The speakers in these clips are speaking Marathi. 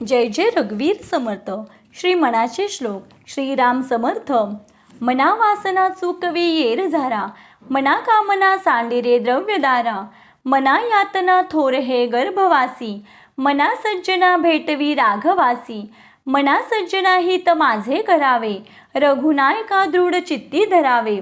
जय जय रघुवीर समर्थ. श्री मनाचे श्लोक श्रीराम समर्थ. मना वासना चुकवी येर झारा मना कामना सांडिरे द्रव्यदारा मना यातना थोर हे गर्भवासी मना सज्जना भेटवी राघवासी. मना सज्जना हित माझे करावे रघुनायका दृढ चित्ती धरावे.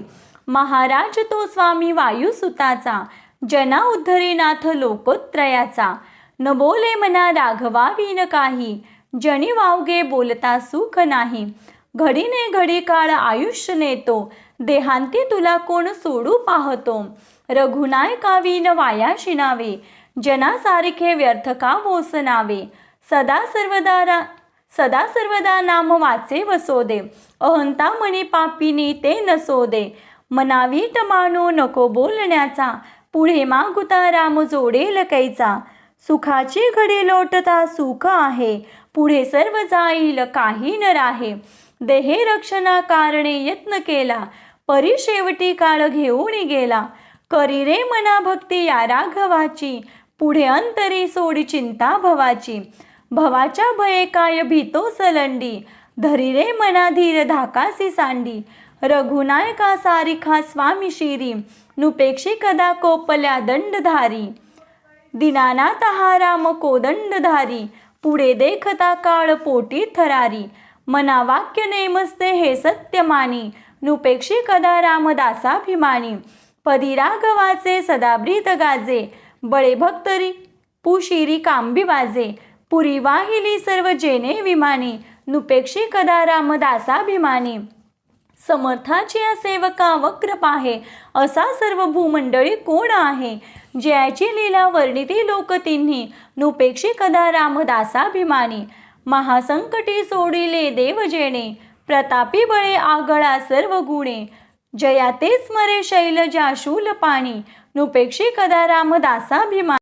महाराज तो स्वामी वायुसुताचा जना उद्धरीनाथ लोकोत्रयाचा न बोले मना राघवा विन काही. जणी वावगे बोलता सुख नाही. घडीने घडी काळ आयुष्य नेतो. देहांती तुला कोण सोडू पाहतो. रघुनाय कावीन वाया शिनावे जनासारखे व्यर्थ का वोसनावे. सदा सर्वदा रा सदा सर्वदा नाम वाचे वसोदे. अहंता मनी पापिनी ते नसोदे. मनावीट मानो नको बोलण्याचा. पुढे मागुता राम जोडेल कैचा. सुखाची घडी लोटता सुख आहे. पुढे सर्व जाईल काही न राहे. देहे रक्षणा कारणे यत्न केला. परी शेवटी काळ घेऊन गेला. करी रे मना भक्ती या राघवाची. पुढे अंतरी सोडी चिंता भवाची. भवाच्या भये काय भीतो सलंडी. धरी रे मना धीर धाकासी सांडी. रघुनायका सारिखा स्वामी शिरी. नुपेक्षी कदा कोपल्या दंडधारी. दिनानाथ हा राम कोदंडधारी पुढे देखता काळ पोटी थरारी. मना वाक्य नेमस्ते हे सत्य मानी नुपेक्षी कदा रामदासाभिमानी. पदी राघवाचे सदाब्रीत गाजे बळे भक्तरी पुशिरी कांबी वाजे. पुरी वाहिली सर्व जेने विमानी नुपेक्षी कदा रामदासाभिमानी. समर्थाची या सेवका वक्र पाहे असा सर्व भूमंडळी कोण आहे? जयाची लीला वर्णिती लोक तिन्ही. नुपेक्षी कदा रामदासाभिमानी. महासंकटी सोडिले देव जेणे प्रतापी बळे आगळा सर्व गुणे. जया ते स्मरे शैलजा शूल पाणी नुपेक्षी कदा रामदासाभिमानी.